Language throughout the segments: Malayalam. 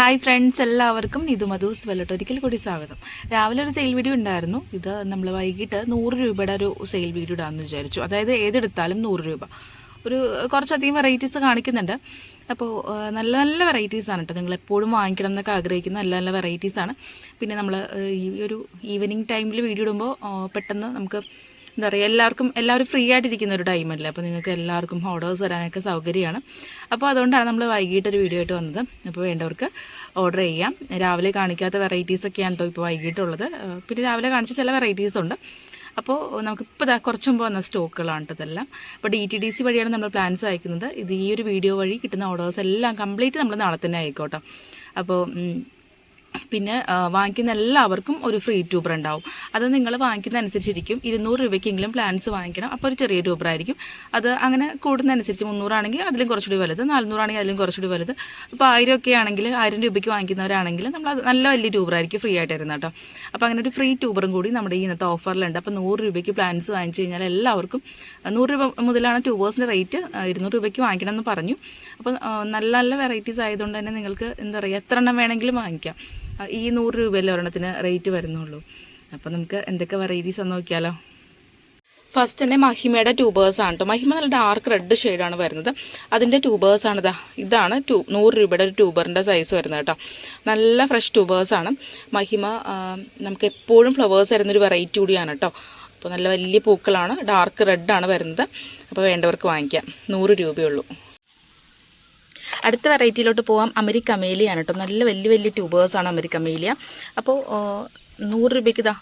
ഹായ് ഫ്രണ്ട്സ് എല്ലാവർക്കും ഇത് മധുസ് വെല്ലട്ട് ഒരിക്കൽ കൂടി സ്വാഗതം. രാവിലെ ഒരു സെയിൽ വീഡിയോ ഉണ്ടായിരുന്നു. ഇത് നമ്മൾ വൈകിട്ട് നൂറ് രൂപയുടെ ഒരു സെയിൽ വീഡിയോ ഇടാമെന്ന് വിചാരിച്ചു. അതായത് ഏതെടുത്താലും നൂറ് രൂപ. ഒരു കുറച്ചധികം വെറൈറ്റീസ് കാണിക്കുന്നുണ്ട്. അപ്പോൾ നല്ല നല്ല വെറൈറ്റീസാണ് കേട്ടോ നിങ്ങൾ എപ്പോഴും വാങ്ങിക്കണം എന്നൊക്കെ ആഗ്രഹിക്കുന്ന നല്ല നല്ല വെറൈറ്റീസാണ് പിന്നെ നമ്മൾ ഈ ഒരു ഈവനിങ് ടൈമിൽ വീഡിയോ ഇടുമ്പോൾ പെട്ടെന്ന് നമുക്ക് എന്താ പറയുക എല്ലാവർക്കും എല്ലാവരും ഫ്രീ ആയിട്ടിരിക്കുന്ന ഒരു ടൈമല്ലേ അപ്പോൾ നിങ്ങൾക്ക് എല്ലാവർക്കും ഓർഡേഴ്സ് വരാനൊക്കെ സൗകര്യമാണ്. അപ്പോൾ അതുകൊണ്ടാണ് നമ്മൾ വൈകിട്ടൊരു വീഡിയോ ആയിട്ട് വന്നത്. അപ്പോൾ വേണ്ടവർക്ക് ഓർഡർ ചെയ്യാം. രാവിലെ കാണിക്കാത്ത വെറൈറ്റീസ് ഒക്കെയാണ് കേട്ടോ ഇപ്പോൾ വൈകിട്ടുള്ളത് പിന്നെ രാവിലെ കാണിച്ച ചില വെറൈറ്റീസ് ഉണ്ട്. അപ്പോൾ നമുക്കിപ്പോൾ ഇതാ കുറച്ച് മുമ്പ് വന്ന സ്റ്റോക്കുകളാണ് ഇതെല്ലാം. അപ്പോൾ ഡി ടി ഡി സി വഴിയാണ് നമ്മൾ പ്ലാൻസ് അയക്കുന്നത്. ഇത് ഈ ഒരു വീഡിയോ വഴി കിട്ടുന്ന ഓർഡേഴ്സ് എല്ലാം കംപ്ലീറ്റ് നമ്മൾ നാളെ തന്നെ ആയിക്കോട്ടോ. അപ്പോൾ പിന്നെ വാങ്ങിക്കുന്ന എല്ലാവർക്കും ഒരു ഫ്രീ ട്യൂബർ ഉണ്ടാവും. അത് നിങ്ങൾ വാങ്ങിക്കുന്ന അനുസരിച്ചിരിക്കും ഇരുന്നൂറ് രൂപയ്ക്കെങ്കിലും പ്ലാൻസ് വാങ്ങിക്കണം. അപ്പോൾ ഒരു ചെറിയ ട്യൂബർ ആയിരിക്കും. അത് അങ്ങനെ കൂടുന്നതനുസരിച്ച് മുന്നൂറാണെങ്കിൽ അതിലും കുറച്ചുകൂടി വലുത് നാനൂറാണെങ്കിൽ അതിലും കുറച്ചുകൂടി വലുത്. അപ്പോൾ ആയിരം ഒക്കെ ആണെങ്കിൽ ആയിരം രൂപയ്ക്ക് വാങ്ങിക്കുന്നവരാണെങ്കിൽ നമ്മൾ നല്ല വലിയ ട്യൂബർ ആയിരിക്കും ഫ്രീ ആയിട്ട് തരുന്നത് കേട്ടോ. അപ്പോൾ അങ്ങനെ ഒരു ഫ്രീ ട്യൂബറും കൂടി നമ്മുടെ ഈ ഇന്നത്തെ ഓഫറിലുണ്ട് അപ്പോൾ നൂറ് രൂപയ്ക്ക് പ്ലാൻസ് വാങ്ങിച്ചു കഴിഞ്ഞാൽ എല്ലാവർക്കും നൂറ് രൂപ മുതലാണ് ട്യൂബേഴ്സിന്റെ റേറ്റ് ഇരുന്നൂറ് രൂപയ്ക്ക് വാങ്ങിക്കണം എന്ന് പറഞ്ഞു. അപ്പോൾ നല്ല നല്ല വെറൈറ്റീസ് ആയതുകൊണ്ട് തന്നെ നിങ്ങൾക്ക് എന്താ പറയുക എത്ര എണ്ണം വേണമെങ്കിലും വാങ്ങിക്കാം. ഈ നൂറ് രൂപയല്ലേ ഒരെണ്ണത്തിന് റേറ്റ് വരുന്നുള്ളൂ. അപ്പോൾ നമുക്ക് എന്തൊക്കെ വെറൈറ്റീസ് നോക്കിയാലോ. ഫസ്റ്റ് തന്നെ മഹിമയുടെ ട്യൂബേഴ്സ് ആണ് കേട്ടോ മഹിമ നല്ല ഡാർക്ക് റെഡ് ഷെയ്ഡാണ് വരുന്നത്. അതിന്റെ ട്യൂബേഴ്സ് ആണ് ഇതാ ഇതാണ് ട്യൂ നൂറ് രൂപയുടെ ഒരു ട്യൂബറിന്റെ സൈസ് വരുന്നത് കേട്ടോ നല്ല ഫ്രഷ് ട്യൂബേഴ്സ് ആണ്. മഹിമ നമുക്ക് എപ്പോഴും ഫ്ലവേഴ്സ് തരുന്നൊരു വെറൈറ്റി കൂടിയാണ് കേട്ടോ അപ്പോൾ നല്ല വലിയ പൂക്കളാണ്. ഡാർക്ക് റെഡ് ആണ് വരുന്നത്. അപ്പോൾ വേണ്ടവർക്ക് വാങ്ങിക്കാം. നൂറ് രൂപയുള്ളൂ അടുത്ത വെറൈറ്റിയിലോട്ട് പോകാം അമരിക്ക അമേലിയാണ് കേട്ടോ. നല്ല വലിയ വലിയ ട്യൂബേഴ്സാണ് അമരിക്ക അമേലിയ. അപ്പോൾ നൂറ് രൂപയ്ക്ക് ഇതാ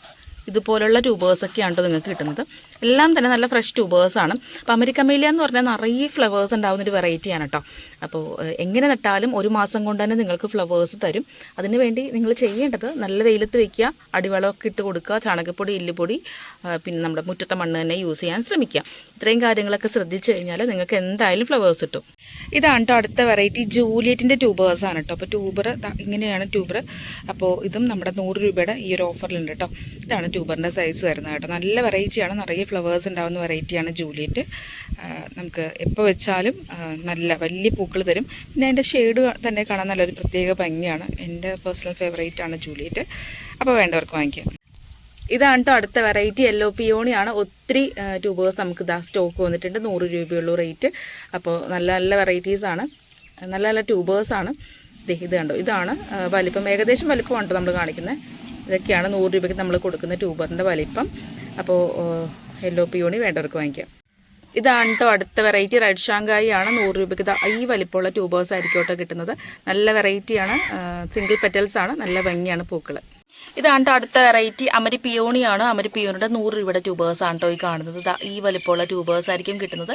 ഇതുപോലുള്ള ട്യൂബേഴ്സൊക്കെയാണ് കേട്ടോ നിങ്ങൾക്ക് കിട്ടുന്നത്. എല്ലാം തന്നെ നല്ല ഫ്രഷ് ട്യൂബേഴ്സാണ് അപ്പോൾ അമരിക്കമേലിയ എന്ന് പറഞ്ഞാൽ നിറയെ ഫ്ലവേഴ്സ് ഉണ്ടാകുന്ന ഒരു വെറൈറ്റിയാണ് കേട്ടോ അപ്പോൾ എങ്ങനെ നട്ടാലും ഒരു മാസം കൊണ്ട് തന്നെ നിങ്ങൾക്ക് ഫ്ലവേഴ്സ് തരും. അതിന് വേണ്ടി നിങ്ങൾ ചെയ്യേണ്ടത് നല്ല വെയിലത്ത് വയ്ക്കുക അടിവളമൊക്കെ ഇട്ട് കൊടുക്കുക ചാണകപ്പൊടി എല്ലുപൊടി പിന്നെ നമ്മുടെ മുറ്റത്തെ മണ്ണ് തന്നെ യൂസ് ചെയ്യാൻ ശ്രമിക്കുക. ഇത്രയും കാര്യങ്ങളൊക്കെ ശ്രദ്ധിച്ചു കഴിഞ്ഞാൽ നിങ്ങൾക്ക് എന്തായാലും ഫ്ലവേഴ്സ് കിട്ടും. ഇതാണ് കേട്ടോ അടുത്ത വെറൈറ്റി ജൂലിയറ്റിന്റെ ട്യൂബേഴ്സ് ആണ് കേട്ടോ അപ്പോൾ ട്യൂബർ ഇങ്ങനെയാണ് ട്യൂബർ അപ്പോൾ ഇതും നമ്മുടെ നൂറ് രൂപയുടെ ഈ ഒരു ഓഫറിലുണ്ട് കേട്ടോ ഇതാണ് ട്യൂബറിന്റെ സൈസ് വരുന്നത് കേട്ടോ. നല്ല വെറൈറ്റിയാണ് നിറയെ ഫ്ലവേഴ്സ് ഉണ്ടാകുന്ന വെറൈറ്റിയാണ് ജൂലിയറ്റ്. നമുക്ക് എപ്പോൾ വെച്ചാലും നല്ല വലിയ പൂക്കൾ തരും. പിന്നെ അതിന്റെ ഷെയ്ഡ് തന്നെ കാണാൻ നല്ലൊരു പ്രത്യേക ഭംഗിയാണ്. എന്റെ പേഴ്സണൽ ഫേവറേറ്റ് ആണ് ജൂലിയറ്റ്. അപ്പോൾ വേണ്ടവർക്ക് വാങ്ങിക്കാം. ഇതാണ് കേട്ടോ അടുത്ത വെറൈറ്റി യെല്ലോ പിയോണിയാണ് ഒത്തിരി ട്യൂബേഴ്സ് നമുക്ക് ഇതാ സ്റ്റോക്ക് വന്നിട്ടുണ്ട്. നൂറ് രൂപയുള്ളൂ റേറ്റ് അപ്പോൾ നല്ല നല്ല വെറൈറ്റീസാണ് നല്ല നല്ല ട്യൂബേഴ്സാണ് ഇത് കണ്ടോ? ഇതാണ് വലിപ്പം. ഏകദേശം വലിപ്പമാണ് നമ്മൾ കാണിക്കുന്നത് ഇതൊക്കെയാണ് നൂറ് രൂപയ്ക്ക് നമ്മൾ കൊടുക്കുന്ന ട്യൂബറിന്റെ വലിപ്പം. അപ്പോൾ യെല്ലോ പിയോണി വേണ്ടവർക്ക് വാങ്ങിക്കാം. ഇതാണ് കേട്ടോ അടുത്ത വെറൈറ്റി റെഡ് ഷാങ്കായി ആണ് നൂറ് രൂപയ്ക്ക് ഈ വലിപ്പമുള്ള ട്യൂബേഴ്സ് ആയിരിക്കും കേട്ടോ കിട്ടുന്നത്. നല്ല വെറൈറ്റിയാണ് സിംഗിൾ പെറ്റൽസ് ആണ് നല്ല ഭംഗിയാണ് പൂക്കൾ ഇതാണ് കേട്ടോ അടുത്ത വെറൈറ്റി അമരി പിയോണിയാണ് അമരി പിയോണിയുടെ നൂറ് രൂപയുടെ ട്യൂബേഴ്സ് ആണ് കേട്ടോ ഈ കാണുന്നത്. ഈ വലിപ്പമുള്ള ട്യൂബേഴ്സ് ആയിരിക്കും കിട്ടുന്നത്.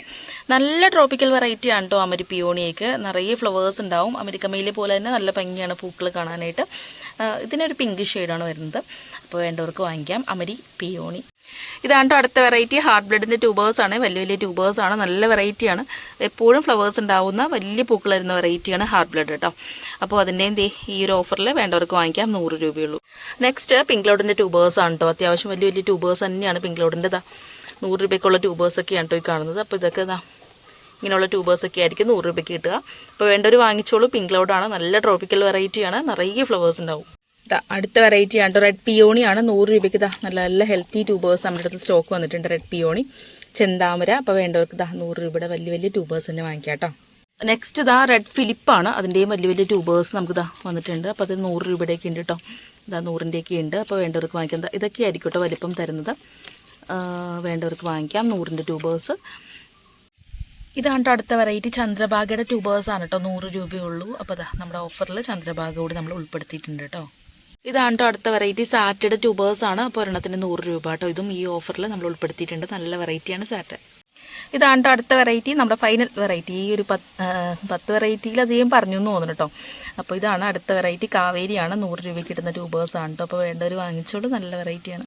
നല്ല ട്രോപ്പിക്കൽ വെറൈറ്റി ആണ് കേട്ടോ അമരി പിയോണിയൊക്കെ. നിറയെ ഫ്ലവേഴ്സ് ഉണ്ടാവും. അമരിക്കമയിലെ പോലെ തന്നെ നല്ല ഭംഗിയാണ് പൂക്കൾ കാണാനായിട്ട്. ഇതിനൊരു പിങ്ക് ഷെയ്ഡാണ് വരുന്നത്. അപ്പോൾ വേണ്ടവർക്ക് വാങ്ങിക്കാം. അമരി പിയോണി. ഇതാണ് ട്ടോ അടുത്ത വെറൈറ്റി ഹാർട്ട് ബ്ലഡിന്റെ ട്യൂബേഴ്സ് ആണ്. വലിയ വലിയ ട്യൂബേഴ്സ് ആണ്. നല്ല വെറൈറ്റിയാണ് എപ്പോഴും ഫ്ലവേഴ്സ് ഉണ്ടാവുന്ന വലിയ പൂക്കൾ വരുന്ന വെറൈറ്റിയാണ് ഹാർട്ട് ബ്ലഡ് കേട്ടോ അപ്പോൾ അതിന്റെ എന്ത് ഈ ഒരു ഓഫറിൽ വേണ്ടവർക്ക് വാങ്ങിക്കാം. നൂറ് രൂപയുള്ളൂ. നെക്സ്റ്റ് പിങ്ക് ലോഡിന്റെ ട്യൂബേഴ്സ് ആണ് കേട്ടോ അത്യാവശ്യം വലിയ വലിയ ട്യൂബേഴ്സ് തന്നെയാണ് പിങ്ക് ലോഡിന്റെ നൂറ് രൂപയ്ക്കുള്ള ട്യൂബേഴ്സ് ഒക്കെയാണ് കേട്ടോ ഈ കാണുന്നത്. അപ്പോൾ ഇതൊക്കെ ദാ ഇങ്ങനെയുള്ള ട്യൂബേഴ്സ് ഒക്കെ ആയിരിക്കും നൂറ് രൂപയ്ക്ക് കിട്ടുക. അപ്പോൾ വേണ്ടവർ വാങ്ങിച്ചോളൂ. പിങ്ക് ക്ലൗഡാണ് നല്ല ട്രോപ്പിക്കൽ വെറൈറ്റിയാണ് നിറയെ ഫ്ലവേഴ്സ് ഉണ്ടാവും. ഇതാ അടുത്ത വെറൈറ്റി ആണ്. റെഡ് പിയോണി ആണ്. നൂറ് രൂപയ്ക്ക് ഇതാ നല്ല നല്ല ഹെൽത്തി ട്യൂബേഴ്സ് നമ്മുടെ അടുത്ത് സ്റ്റോക്ക് വന്നിട്ടുണ്ട്. റെഡ് പിയോണി ചെന്താമര. അപ്പോൾ വേണ്ടവർക്ക് ഇതാ നൂറ് രൂപയുടെ വലിയ വലിയ ട്യൂബേഴ്സ് തന്നെ വാങ്ങിക്കാം നെക്സ്റ്റ് ഇതാ റെഡ് ഫിലിപ്പാണ് അതിന്റെയും വലിയ വലിയ ട്യൂബേഴ്സ് നമുക്ക് ഇതാ വന്നിട്ടുണ്ട്. അപ്പോൾ അത് നൂറ് രൂപയുടെയൊക്കെ ഉണ്ട് കേട്ടോ. ഇതാ നൂറിന്റെയൊക്കെ ഉണ്ട്. അപ്പോൾ വേണ്ടവർക്ക് വാങ്ങിക്കാം. ഇതൊക്കെ ആയിരിക്കും കേട്ടോ വലിപ്പം തരുന്നത്. വേണ്ടവർക്ക് വാങ്ങിക്കാം. നൂറിന്റെ ട്യൂബേഴ്സ് ഇതാണ് അടുത്ത വെറൈറ്റി ചന്ദ്രഭാഗയുടെ ട്യൂബേഴ്സ് ആണ് കേട്ടോ നൂറ് രൂപയുള്ളൂ. അപ്പോൾ അതാ നമ്മുടെ ഓഫറിൽ ചന്ദ്രഭാഗ കൂടി നമ്മൾ ഉൾപ്പെടുത്തിയിട്ടുണ്ട് കേട്ടോ ഇതാണ് കേട്ടോ അടുത്ത വെറൈറ്റി സാറ്റയുടെ ട്യൂബേഴ്സ് ആണ്. അപ്പോൾ ഒരെണ്ണത്തിന് നൂറ് രൂപ കേട്ടോ ഇതും ഈ ഓഫറിൽ നമ്മൾ ഉൾപ്പെടുത്തിയിട്ടുണ്ട്. നല്ല വെറൈറ്റിയാണ് സാറ്റ്. ഇതാണ് കേട്ടോ അടുത്ത വെറൈറ്റി നമ്മുടെ ഫൈനൽ വെറൈറ്റി ഈ ഒരു പത്ത് പത്ത് പത്ത് വെറൈറ്റിയിലധികം പറഞ്ഞു എന്ന് തോന്നുന്നു കേട്ടോ അപ്പോൾ ഇതാണ് അടുത്ത വെറൈറ്റി കാവേരിയാണ് നൂറ് രൂപയ്ക്ക് കിട്ടുന്ന ട്യൂബേഴ്സ് ആണ് കേട്ടോ അപ്പോൾ വേണ്ടവർ വാങ്ങിച്ചോളൂ. നല്ല വെറൈറ്റിയാണ്